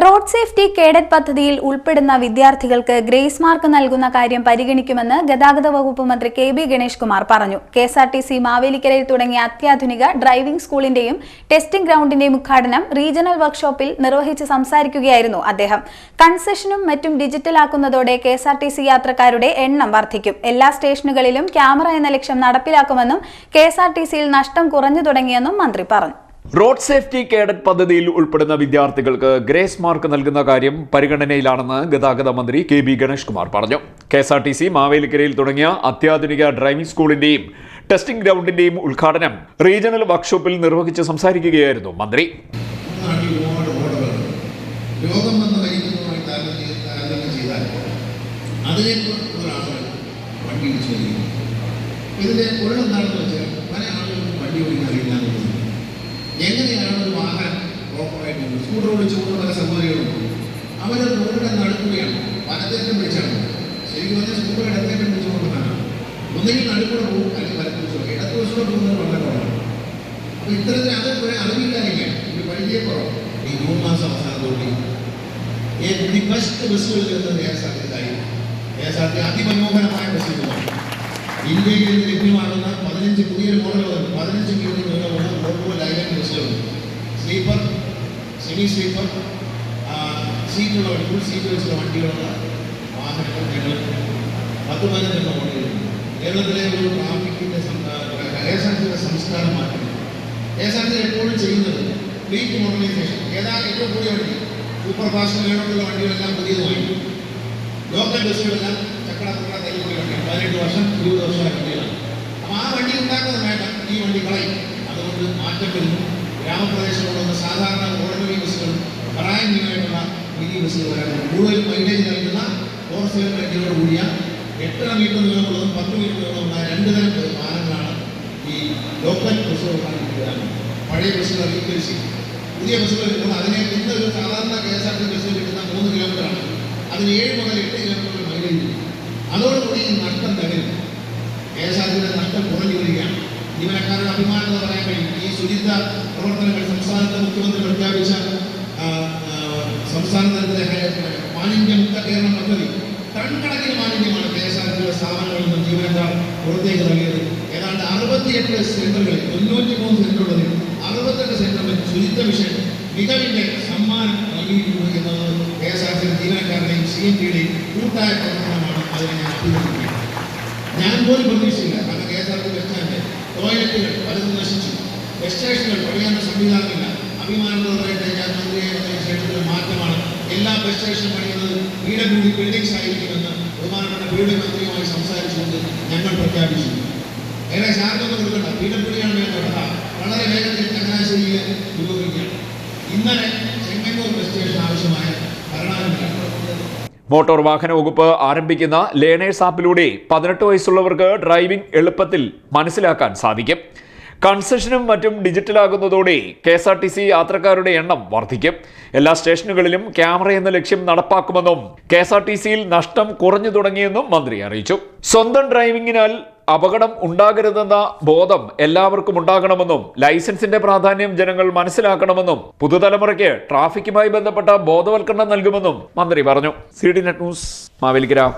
Road safety cadet പദ്ധതിയിൽ ഉൾപ്പെടുന്ന വിദ്യാർത്ഥികൾക്ക് ഗ്രേസ് മാർക്ക് നൽകുന്ന കാര്യം പരിഗണിക്കുമെന്ന് ഗതാഗത വകുപ്പ് മന്ത്രി കെ ബി ഗണേഷ് കുമാർ പറഞ്ഞു. K S R T C മാവേലിക്കരയിൽ തുടങ്ങിയ അത്യാധുനിക ഡ്രൈവിംഗ് സ്കൂളിന്റെയും ടെസ്റ്റിംഗ് ഗ്രൗണ്ടിന്റെയും ഉദ്ഘാടനം റീജിയണൽ വർക്ക്ഷോപ്പിൽ നിർവഹിച്ച് സംസാരിക്കുകയായിരുന്നു അദ്ദേഹം. കൺസെഷനും മറ്റും ഡിജിറ്റലാക്കുന്നതോടെ K S R T C യാത്രക്കാരുടെ എണ്ണം വർദ്ധിക്കും. എല്ലാ സ്റ്റേഷനുകളിലും ക്യാമറ എന്ന ലക്ഷ്യം നടപ്പിലാക്കുമെന്നും കെ എസ് ആർ ടി സിയിൽ നഷ്ടം കുറഞ്ഞു തുടങ്ങിയെന്നും മന്ത്രി പറഞ്ഞു. റോഡ് സേഫ്റ്റി കേഡറ്റ് പദ്ധതിയിൽ ഉൾപ്പെടുന്ന വിദ്യാർത്ഥികൾക്ക് ഗ്രേസ് മാർക്ക് നൽകുന്ന കാര്യം പരിഗണനയിലാണെന്ന് ഗതാഗത മന്ത്രി കെ ബി ഗണേഷ് കുമാർ പറഞ്ഞു. K S R T C മാവേലിക്കരയിൽ തുടങ്ങിയ അത്യാധുനിക ഡ്രൈവിംഗ് സ്കൂളിന്റെയും ടെസ്റ്റിംഗ് ഗ്രൗണ്ടിന്റെയും ഉദ്ഘാടനം റീജിയണൽ വർക്ക്ഷോപ്പിൽ നിർവഹിച്ച് സംസാരിക്കുകയായിരുന്നു മന്ത്രി. ഇതിന്റെ വരികയും ഇതിന്റെ വെച്ചാൽ പല ആളുകൾക്കും വണ്ടി ഓടിക്കാൻ എങ്ങനെയാണ് ഒരു വാഹനം പ്രോപ്പറായിട്ട് സ്കൂട്ടർ ഓടിച്ചു പല സൗകര്യങ്ങളുണ്ട് അവർ റോഡിനെ നടക്കുകയാണ്. വലത്തേറ്റം പിടിച്ചാണ്. ശരിക്കും പറഞ്ഞാൽ സ്കൂട്ടർ ഇടത്തേറ്റം പിടിച്ചുകൊണ്ടാണ് ഒന്നുകിൽ നടുക്കൂടെ പോകും അല്ലെങ്കിൽ വലത്തുവശം ഇടത്തുവശത്തോട്ട് പോകുന്നത് വളരെ കുറവാണ്. ഇത്തരത്തിൽ അത് ഒരു ഒരു പരിചയക്കുറവ് ഈ ജൂൺ മാസം അവസാനത്തോടെ ഈ ബെസ്റ്റ് ബസ്സുകളിൽ നിന്ന് കെ എസ് ആർ ടി ആയി കെ എസ് ആർ ടി അതിമനോഹരമായ ബസ്സുകളാണ് ഇന്ത്യയിൽ ലഭ്യമാകുന്ന പതിനഞ്ച് പുതിയ മോഡലുകൾ പതിനഞ്ച് മീറ്റർ നീളമുള്ള വോൾവോ ലൈലൻഡ് ബസ്സുകളുണ്ട് സ്ലീപ്പർ സെമി സ്ലീപ്പർ സീറ്റുള്ള ഫുൾ സീറ്റ് വെച്ചുള്ള വണ്ടികളുള്ള വാഹനങ്ങൾ ഞങ്ങൾ പത്ത് പതിനഞ്ചെണ്ണം ഓടുകയുണ്ട് കേരളത്തിലെ ഒരു ട്രാഫിക്കിന്റെ കെ എസ് ആർ സിയുടെ സംസ്കാരം മാറ്റുന്നു കെ എസ് ആർ സി എപ്പോഴും ചെയ്യുന്നത് ഫ്ലീറ്റ് മോഡലൈസേഷൻ ഏതാ ഏറ്റവും പുതിയ വണ്ടി? സൂപ്പർ ഫാസ്റ്റ് വേണമെന്നുള്ള വണ്ടികളെല്ലാം പുതിയതുമായി. ലോക്കൽ ബസ്സുകളെല്ലാം ചക്കട തക്കട തല്ലിപ്പോയി വണ്ടിയാണ് പതിനെട്ട് വർഷം ഇരുപത് വർഷമായ വണ്ടികളാണ്. അപ്പോൾ ആ വണ്ടി ഉണ്ടാക്കുന്നത് വേണ്ട ഈ വണ്ടി കളയും. അതുകൊണ്ട് മാറ്റം വരുന്നു. ഗ്രാമപ്രദേശങ്ങളിലൊന്ന് സാധാരണ ഓർഡിനറി ബസ്സുകൾ പ്രായമായിട്ടുള്ള മിനി ബസ്സുകൾ വരാറുണ്ട്. കൂടുതൽ മൈലേജ് നൽകുന്ന ഫോർ സെവൻ വണ്ടികളോട് കൂടിയ എട്ടര മീറ്റർ നീളമുള്ളതും പത്ത് മീറ്റർ നീളമുള്ള രണ്ട് തരം വാഹനങ്ങളാണ് ഈ ലോക്കൽ ബസ്സുകൾ വരാറുണ്ട് പഴയ ബസ്സുകൾ അംഗീകരിച്ച് പുതിയ ബസ്സുകൾ കിട്ടുമ്പോൾ അതിനെ ഇന്ന് സാധാരണ കെ എസ് ആർ ടി ബസ്സിൽ കിട്ടുന്ന മൂന്ന് കിലോമീറ്ററാണ് അതിന് ഏഴ് ആ, സംസ്ഥാന തലത്തിലെ ഹെ- മാലിന്യമുക്ത കേരളം പദ്ധതി ടൺകണക്കിന് മാലിന്യമാണ് കെ എസ് ആർ ടിയുടെ സ്ഥാപനങ്ങളിൽ നിന്നും ജീവനക്കാർ പുറത്തേക്ക് നൽകിയത് ഏതാണ്ട് അറുപത്തിയെട്ട് സെന്ററുകളിൽ തൊണ്ണൂറ്റി മൂന്ന് സെന്ററുകളിൽ അറുപത്തെട്ട് സെന്ററുകളിൽ ശുചിത്വ വിഷയം മികവിന്റെ സമ്മാനം നൽകിയിട്ടുണ്ട് എന്നത് കെ എസ് ആർ ടി ജീവനക്കാരുടെയും സി എം ടിയുടെയും കൂട്ടായ പ്രവർത്തനമാണ് അതിനെ ഞാൻ അഭിനന്ദിക്കുന്നത് ഞാൻ പോലും പ്രതീക്ഷിച്ചില്ല ബസ് സ്റ്റേഷനുകൾ പണിയാൻ സംവിധാനമില്ല അഭിമാനത്തോടെ പറയട്ടെ ഞാൻ മന്ത്രിയെ വന്നതിന് മാറ്റമാണ്. എല്ലാ ബസ് സ്റ്റേഷൻ പണിയുന്നത് പി ഡബ്ല്യു ഡി ബിൽഡിംഗ്സ് ആയിരിക്കുമെന്ന് ബഹുമാനപ്പെട്ട പി മന്ത്രിയുമായി സംസാരിച്ചുകൊണ്ട് ഞങ്ങൾ പ്രഖ്യാപിച്ചു. ഏറെ ശാന്തം കൊടുക്കണ്ട. പി ഡബ്ല്യു ഡി വേണ്ടത് വളരെ വേഗത്തിൽ ചങ്ങനാശ്ശേരിയിൽ ഉപയോഗിക്കുകയാണ് ഇന്നലെ ചെങ്ങന്നൂർ ബസ് സ്റ്റേഷൻ ആവശ്യമായ മോട്ടോർ വാഹന വകുപ്പ് ആരംഭിക്കുന്ന ലേണേഴ്സ് ആപ്പിലൂടെ പതിനെട്ട് വയസ്സുള്ളവർക്ക് ഡ്രൈവിംഗ് എളുപ്പത്തിൽ മനസ്സിലാക്കാൻ സാധിക്കും. കൺസെഷനും മറ്റും ഡിജിറ്റലാകുന്നതോടെ K S R T C യാത്രക്കാരുടെ എണ്ണം വർദ്ധിക്കും. എല്ലാ സ്റ്റേഷനുകളിലും ക്യാമറ എന്ന ലക്ഷ്യം നടപ്പാക്കുമെന്നും കെ എസ് ആർ ടി സിയിൽ നഷ്ടം കുറഞ്ഞു തുടങ്ങിയെന്നും മന്ത്രി അറിയിച്ചു. സ്വന്തം ഡ്രൈവിംഗിനാൽ അപകടം ഉണ്ടാകരുതെന്ന ബോധം എല്ലാവർക്കും ഉണ്ടാകണമെന്നും ലൈസൻസിന്റെ പ്രാധാന്യം ജനങ്ങൾ മനസ്സിലാക്കണമെന്നും പുതുതലമുറയ്ക്ക് ട്രാഫിക്കുമായി ബന്ധപ്പെട്ട ബോധവൽക്കരണം നൽകുമെന്നും മന്ത്രി പറഞ്ഞു. C D net news Mavelikkara.